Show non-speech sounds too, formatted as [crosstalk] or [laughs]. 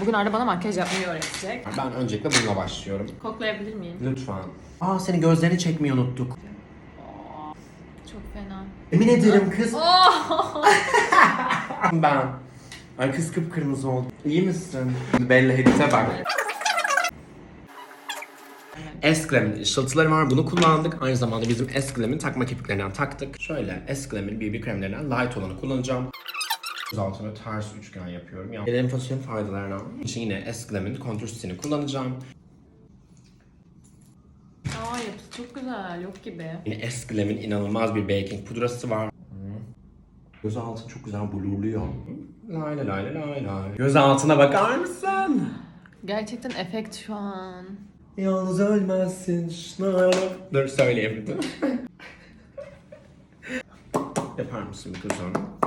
Bugün Arda bana makyaj yapmayı öğretecek. Ben öncelikle bununla başlıyorum. Koklayabilir miyim? Lütfen. Aa senin gözlerini çekmeyi unuttuk. Çok fena. Emin ederim kız. Oh! [laughs] ben. Ay kız kıpkırmızı oldu. İyi misin? Bella Hadid'e bak. Esklem'in ışıltıları var. Bunu kullandık. Aynı zamanda bizim Esklem'in takma kirpiklerinden taktık. Şöyle Esklem'in BB kremlerinden light olanı kullanacağım. Göz altına ters üçgen yapıyorum. Yani ellerim fasulye faydalarına. için yine Esklem'in kontür stisini kullanacağım. Aa yapısı çok güzel. Yok gibi. Yine Esklem'in inanılmaz bir baking pudrası var. Göz altı çok güzel blurluyor. Lay lay lay lay lay. Göz altına bakar mısın? Gerçekten efekt şu an. Yalnız ölmezsin. Şnarlı. Dur söyleyemedim. [laughs] Yapar mısın bir kız onu?